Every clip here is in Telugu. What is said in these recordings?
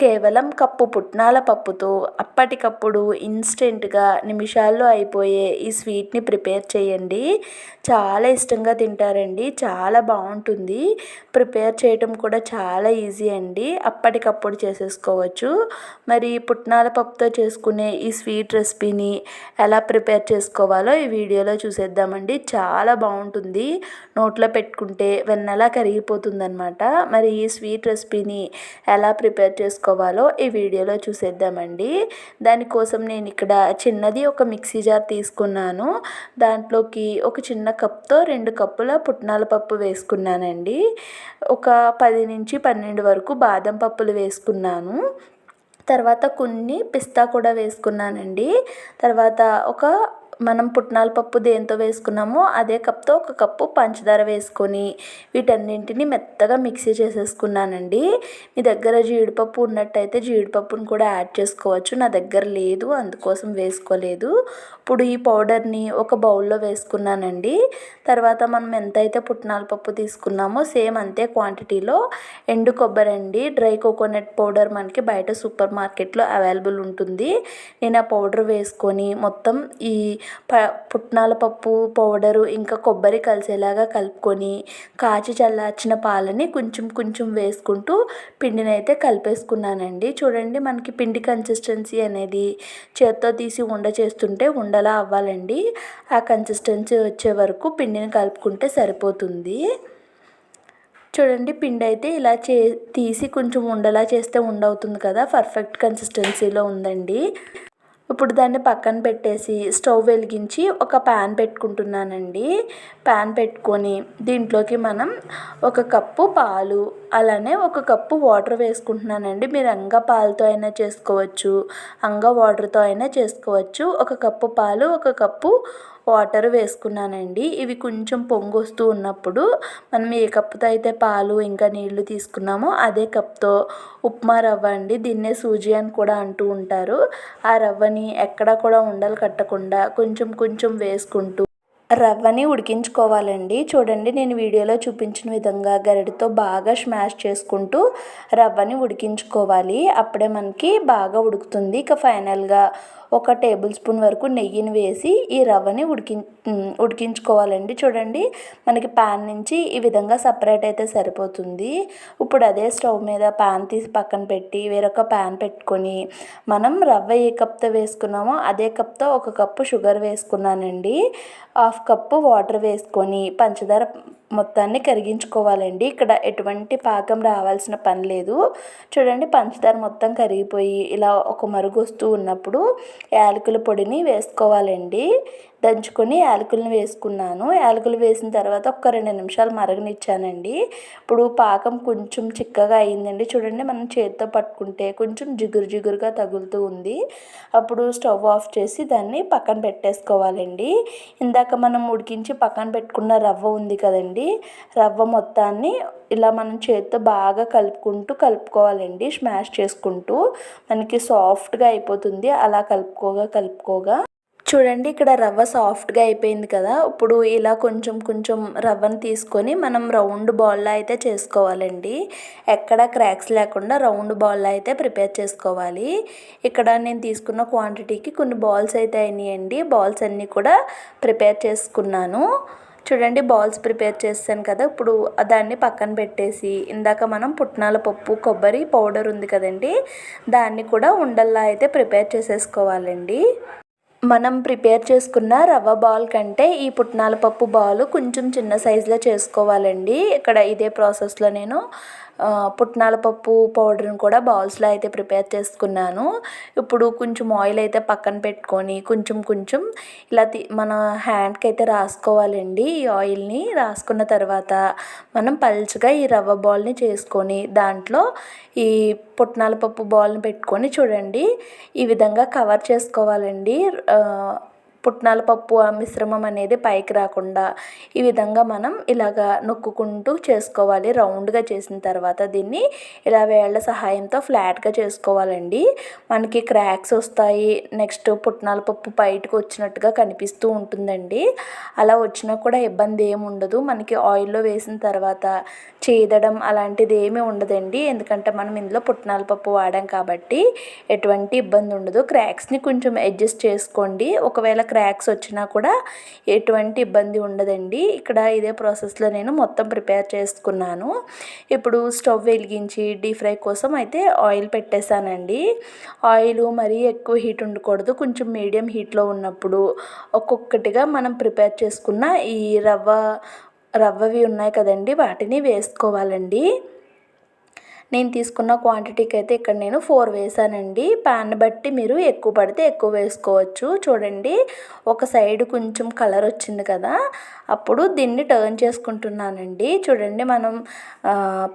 కేవలం కప్పు పుట్నాల పప్పుతో అప్పటికప్పుడు ఇన్స్టెంట్గా నిమిషాల్లో అయిపోయే ఈ స్వీట్ని ప్రిపేర్ చేయండి. చాలా ఇష్టంగా తింటారండి. చాలా బాగుంటుంది. ప్రిపేర్ చేయటం కూడా చాలా ఈజీ అండి. అప్పటికప్పుడు చేసేసుకోవచ్చు. మరి పుట్నాల పప్పుతో చేసుకునే ఈ స్వీట్ రెసిపీని ఎలా ప్రిపేర్ చేసుకోవాలో ఈ వీడియోలో చూసేద్దామండి. చాలా బాగుంటుంది. నోట్లో పెట్టుకుంటే వెన్నెలా కరిగిపోతుందనమాట మరి ఈ స్వీట్ రెసిపీని ఎలా ప్రిపేర్ చేసుకోవాలో ఈ వీడియోలో చూసేద్దామండి. దానికోసం నేను ఇక్కడ చిన్నది ఒక మిక్సీ జార్ తీసుకున్నాను. దాంట్లోకి ఒక చిన్న కప్తో రెండు కప్పుల పుట్నాల పప్పు వేసుకున్నానండి. ఒక పది నుంచి పన్నెండు వరకు బాదం పప్పులు వేసుకున్నాను. తర్వాత కొన్ని పిస్తా కూడా వేసుకున్నానండి. తర్వాత ఒక మనం పుట్నాల పప్పు దేంతో వేసుకున్నామో అదే కప్తో ఒక కప్పు పంచదార వేసుకొని వీటన్నింటిని మెత్తగా మిక్సీ చేసేసుకున్నానండి. మీ దగ్గర జీడిపప్పు ఉన్నట్టయితే జీడిపప్పును కూడా యాడ్ చేసుకోవచ్చు. నా దగ్గర లేదు అందుకోసం వేసుకోలేదు. ఇప్పుడు ఈ పౌడర్ని ఒక బౌల్లో వేసుకున్నానండి. తర్వాత మనం ఎంతైతే పుట్నాల పప్పు తీసుకున్నామో సేమ్ అంతే క్వాంటిటీలో ఎండు కొబ్బరి అండి. డ్రై కోకోనట్ పౌడర్ మనకి బయట సూపర్ మార్కెట్లో అవైలబుల్ ఉంటుంది. నేను ఆ పౌడర్ వేసుకొని మొత్తం ఈ ప పుట్నాల పప్పు పౌడరు ఇంకా కొబ్బరి కలిసేలాగా కలుపుకొని కాచి చల్లార్చిన పాలని కొంచెం కొంచెం వేసుకుంటూ పిండిని అయితే కలిపేసుకున్నానండి. చూడండి మనకి పిండి కన్సిస్టెన్సీ అనేది చేత్తో తీసి ఉండ చేస్తుంటే ఉండలా అవ్వాలండి. ఆ కన్సిస్టెన్సీ వచ్చే వరకు పిండిని కలుపుకుంటే సరిపోతుంది. చూడండి పిండి అయితే ఇలా చే తీసి కొంచెం ఉండలా చేస్తే ఉండవుతుంది కదా పర్ఫెక్ట్ కన్సిస్టెన్సీలో ఉందండి. ఇప్పుడు దాన్ని పక్కన పెట్టేసి స్టవ్ వెలిగించి ఒక ప్యాన్ పెట్టుకుంటున్నానండి. ప్యాన్ పెట్టుకొని దీంట్లోకి మనం ఒక కప్పు పాలు అలానే ఒక కప్పు వాటర్ వేసుకుంటున్నానండి. మీరు అంగ పాలతో అయినా చేసుకోవచ్చు అంగ వాటర్తో అయినా చేసుకోవచ్చు. ఒక కప్పు పాలు ఒక కప్పు వాటర్ వేసుకున్నానండి. ఇవి కొంచెం పొంగు వస్తూ ఉన్నప్పుడు మనం ఏ కప్పుతో అయితే పాలు ఇంకా నీళ్ళు తీసుకున్నామో అదే కప్తో ఉప్మా రవ్వ అండి. దీన్నే సూజీ అని కూడా అంటూ ఉంటారు. ఆ రవ్వని ఎక్కడా కూడా ఉండలు కట్టకుండా కొంచెం కొంచెం వేసుకుంటూ రవ్వని ఉడికించుకోవాలండి. చూడండి నేను వీడియోలో చూపించిన విధంగా గరిటతో బాగా స్మాష్ చేసుకుంటూ రవ్వని ఉడికించుకోవాలి. అప్పుడే మనకి బాగా ఉడుకుతుంది. ఇక ఫైనల్గా ఒక టేబుల్ స్పూన్ వరకు నెయ్యిని వేసి ఈ రవ్వని ఉడికి ఉడికించుకోవాలండి. చూడండి మనకి ప్యాన్ నుంచి ఈ విధంగా సపరేట్ అయితే సరిపోతుంది. ఇప్పుడు అదే స్టవ్ మీద ప్యాన్ తీసి పక్కన పెట్టి వేరొక ప్యాన్ పెట్టుకొని మనం రవ్వ ఏ కప్తో వేసుకున్నామో అదే కప్తో ఒక కప్పు షుగర్ వేసుకున్నానండి. హాఫ్ కప్పు వాటర్ వేసుకొని పంచదార మొత్తాన్ని కరిగించుకోవాలండి. ఇక్కడ ఎటువంటి పాకం రావాల్సిన పని లేదు. చూడండి పంచదార మొత్తం కరిగిపోయి ఇలా ఒక మరుగు వస్తూ ఉన్నప్పుడు యాలకుల పొడిని వేసుకోవాలండి. దంచుకొని యాలకులను వేసుకున్నాను. యాలకులు వేసిన తర్వాత ఒక రెండు నిమిషాలు మరగనిచ్చానండి. ఇప్పుడు పాకం కొంచెం చిక్కగా అయిందండి. చూడండి మనం చేతితో పట్టుకుంటే కొంచెం జిగురు జిగురుగా తగులుతూ ఉంది. అప్పుడు స్టవ్ ఆఫ్ చేసి దాన్ని పక్కన పెట్టేసుకోవాలండి. ఇందాక మనం ఉడికించి పక్కన పెట్టుకున్న రవ్వ ఉంది కదండి. రవ్వ మొత్తాన్ని ఇలా మనం చేతితో బాగా కలుపుకుంటూ కలుపుకోవాలండి. స్మాష్ చేసుకుంటూ. మనకి సాఫ్ట్గా అయిపోతుంది. అలా కలుపుకోగా కలుపుకోగా. చూడండి ఇక్కడ రవ్వ సాఫ్ట్గా అయిపోయింది కదా. ఇప్పుడు ఇలా కొంచెం కొంచెం రవ్వను తీసుకొని మనం రౌండ్ బాల్లా అయితే చేసుకోవాలండి. ఎక్కడ క్రాక్స్ లేకుండా రౌండ్ బాల్లా అయితే ప్రిపేర్ చేసుకోవాలి. ఇక్కడ నేను తీసుకున్న క్వాంటిటీకి కొన్ని బాల్స్ అయితే అయినాయండి. బాల్స్ అన్నీ కూడా ప్రిపేర్ చేసుకున్నాను. చూడండి బాల్స్ ప్రిపేర్ చేస్తాను కదా. ఇప్పుడు దాన్ని పక్కన పెట్టేసి ఇందాక మనం పుట్నాల పప్పు కొబ్బరి పౌడర్ ఉంది కదండి దాన్ని కూడా ఉండల్లా అయితే ప్రిపేర్ చేసేసుకోవాలండి. మనం ప్రిపేర్ చేసుకున్న రవ్వ బాల్ కంటే ఈ పుట్నాల పప్పు బాల్ కొంచెం చిన్న సైజులో చేసుకోవాలండి. ఇక్కడ ఇదే ప్రాసెస్లో నేను పుట్నాల పప్పు పౌడర్ని కూడా బౌల్స్లో అయితే ప్రిపేర్ చేసుకున్నాను. ఇప్పుడు కొంచెం ఆయిల్ అయితే పక్కన పెట్టుకొని కొంచెం కొంచెం ఇలా మన హ్యాండ్కి అయితే రాసుకోవాలండి ఈ ఆయిల్ని. రాసుకున్న తర్వాత మనం పల్చగా ఈ రవ్వ బాల్ని చేసుకొని దాంట్లో ఈ పుట్నాల పప్పు బాల్ని పెట్టుకొని చూడండి. ఈ విధంగా కవర్ చేసుకోవాలండి. పుట్నాల పప్పు ఆ మిశ్రమం అనేది పైకి రాకుండా ఈ విధంగా మనం ఇలాగా నొక్కుకుంటూ చేసుకోవాలి. రౌండ్గా చేసిన తర్వాత దీన్ని ఇలా వేళ్ళ సహాయంతో ఫ్లాట్గా చేసుకోవాలండి. మనకి క్రాక్స్ వస్తాయి. నెక్స్ట్ పుట్నాల పప్పు బయటకు వచ్చినట్టుగా కనిపిస్తూ ఉంటుందండి. అలా వచ్చినా కూడా ఇబ్బంది ఏమి ఉండదు. మనకి ఆయిల్లో వేసిన తర్వాత చేదడం అలాంటిది ఏమీ ఉండదండి. ఎందుకంటే మనం ఇందులో పుట్నాల పప్పు వాడాం కాబట్టి ఎటువంటి ఇబ్బంది ఉండదు. క్రాక్స్ని కొంచెం అడ్జస్ట్ చేసుకోండి. ఒకవేళ క్రాక్స్ వచ్చినా కూడా ఎటువంటి ఇబ్బంది ఉండదండి. ఇక్కడ ఇదే ప్రాసెస్లో నేను మొత్తం ప్రిపేర్ చేసుకున్నాను. ఇప్పుడు స్టవ్ వెలిగించి డీప్ ఫ్రై కోసం అయితే ఆయిల్ పెట్టేశానండి. ఆయిల్ మరీ ఎక్కువ హీట్ ఉండకూడదు. కొంచెం మీడియం హీట్లో ఉన్నప్పుడు ఒక్కొక్కటిగా మనం ప్రిపేర్ చేసుకున్న ఈ రవ్వ రవ్వవి ఉన్నాయి కదండి వాటిని వేసుకోవాలండి. నేను తీసుకున్న క్వాంటిటీకి అయితే ఇక్కడ నేను ఫోర్ వేసానండి. ప్యాన్ బట్టి మీరు ఎక్కువ పడితే ఎక్కువ వేసుకోవచ్చు. చూడండి ఒక సైడ్ కొంచెం కలర్ వచ్చింది కదా. అప్పుడు దీన్ని టర్న్ చేసుకుంటున్నానండి. చూడండి మనం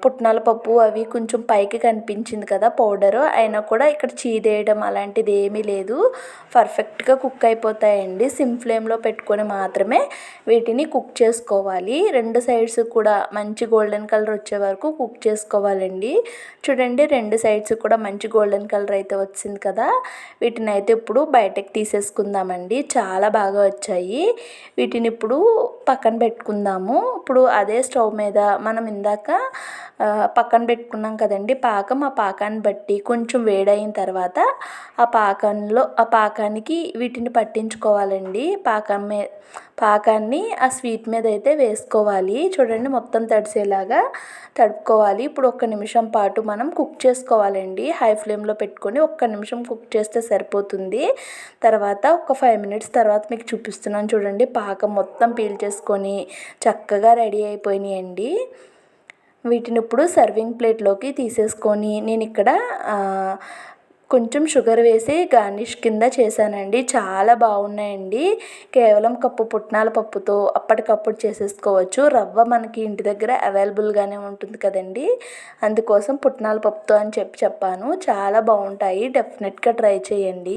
పుట్నాల పప్పు అవి కొంచెం పైకి కనిపించింది కదా పౌడరు అయినా కూడా ఇక్కడ చీదేయడం అలాంటిది ఏమీ లేదు. పర్ఫెక్ట్గా కుక్ అయిపోతాయండి. సిమ్ ఫ్లేమ్లో పెట్టుకొని మాత్రమే వీటిని కుక్ చేసుకోవాలి. రెండు సైడ్స్ కూడా మంచి గోల్డెన్ కలర్ వచ్చే వరకు కుక్ చేసుకోవాలండి. చూడండి రెండు సైడ్స్ కూడా మంచి గోల్డెన్ కలర్ అయితే వచ్చింది కదా. వీటిని అయితే ఇప్పుడు బయటకు తీసేసుకుందామండి. చాలా బాగా వచ్చాయి. వీటిని ఇప్పుడు పక్కన పెట్టుకుందాము. ఇప్పుడు అదే స్టవ్ మీద మనం ఇందాక పక్కన పెట్టుకున్నాం కదండి పాకం. ఆ పాకాన్ని బట్టి కొంచెం వేడైన తర్వాత ఆ పాకంలో ఆ పాకానికి వీటిని పట్టించుకోవాలండి. పాకం పాకాన్ని ఆ స్వీట్ మీద అయితే వేసుకోవాలి. చూడండి మొత్తం తడిసేలాగా తడుపుకోవాలి. ఇప్పుడు ఒక్క నిమిషం పాటు మనం కుక్ చేసుకోవాలండి. హై ఫ్లేమ్లో పెట్టుకొని ఒక్క నిమిషం కుక్ చేస్తే సరిపోతుంది. తర్వాత ఒక ఫైవ్ మినిట్స్ తర్వాత మీకు చూపిస్తున్నాను చూడండి. పాకం మొత్తం పీల్ చేసుకొని చక్కగా రెడీ అయిపోయినాయండి. వీటిని ఇప్పుడు సర్వింగ్ ప్లేట్లోకి తీసేసుకొని నేను ఇక్కడ కొంచెం షుగర్ వేసి గార్నిష్ కింద చేశానండి. చాలా బాగున్నాయండి. కేవలం కప్పు పుట్నాల పప్పుతో అప్పటికప్పుడు చేసేసుకోవచ్చు. రవ్వ మనకి ఇంటి దగ్గర అవైలబుల్గానే ఉంటుంది కదండి. అందుకోసం పుట్నాల పప్పుతో అని చెప్పి చెప్పాను. చాలా బాగుంటాయి. డెఫినెట్గా ట్రై చేయండి.